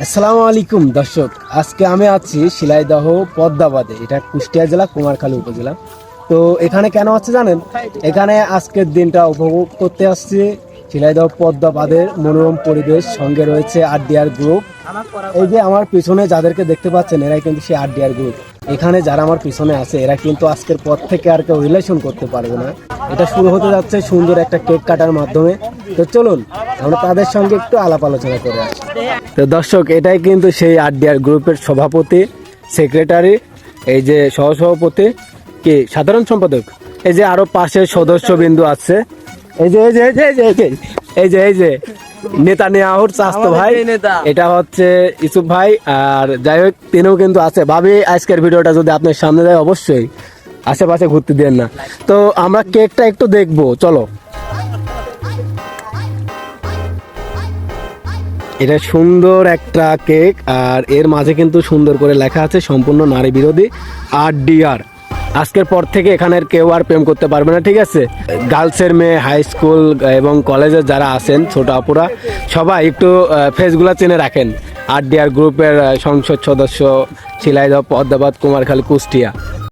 আসসালামু আলাইকুম, দর্শক। আজকে আমি আছি শিলাইদহ পদ্মাবাদে। এটা কুষ্টিয়া জেলা, কুমারখালী উপজেলা। তো এখানে কেন আছে জানেন? এখানে আজকের দিনটা উপভোগ করতে আসছি শিলাইদহ পদ্মাবাদের মনোরম পরিবেশ, সঙ্গে রয়েছে আরডিআর গ্রুপ। এই যে আমার পিছনে যাদেরকে দেখতে পাচ্ছেন, এরাই কিন্তু সেই আরডিআর গ্রুপ। এখানে যারা আমার পিছনে আছে, এরা কিন্তু আজকের পর থেকে আর কেউ রিলেশন করতে পারবে না। এটা শুরু হতে যাচ্ছে সুন্দর একটা কেক কাটার মাধ্যমে। তো চলুন আমরা তাদের সঙ্গে একটু আলাপ আলোচনা করে আসি। তো দর্শক এটাই কিন্তু সেই আরডিআর গ্রুপের সভাপতি সেক্রেটারি এই যে সহসভাপতি কি সাধারণ সম্পাদক? এই যে আরও পাশে সদস্য বিন্দু আছে। এই যে এই যে এই যে এই যে এই যে এই যে এই যে নেতা নেওয়ার চাস্তো ভাই এটা হচ্ছে ইসুফ ভাই আর যাই হোক তিনিও কিন্তু আছে। ভাবি আজকের ভিডিওটা যদি আপনার সামনে দেয় অবশ্যই আশেপাশে ঘুরতে দেন না। তো আমরা কেকটা একটু দেখব চলো। এটা সুন্দর একটা কেক, আর এর মাঝে কিন্তু সুন্দর করে লেখা আছে সম্পূর্ণ নারী বিরোধী আর ডিআর আজকের পর থেকে এখানের কেউ আর প্রেম করতে পারবে না, ঠিক আছে? গার্লসের মেয়ে, হাই স্কুল এবং কলেজের যারা আছেন, ছোট আপুরা, সবাই একটু ফেসগুলা চেনে রাখেন। আর ডিআর গ্রুপের সংসদ সদস্য শিলাইদহ পদ্মাবাদ কুমারখালী কুষ্টিয়া।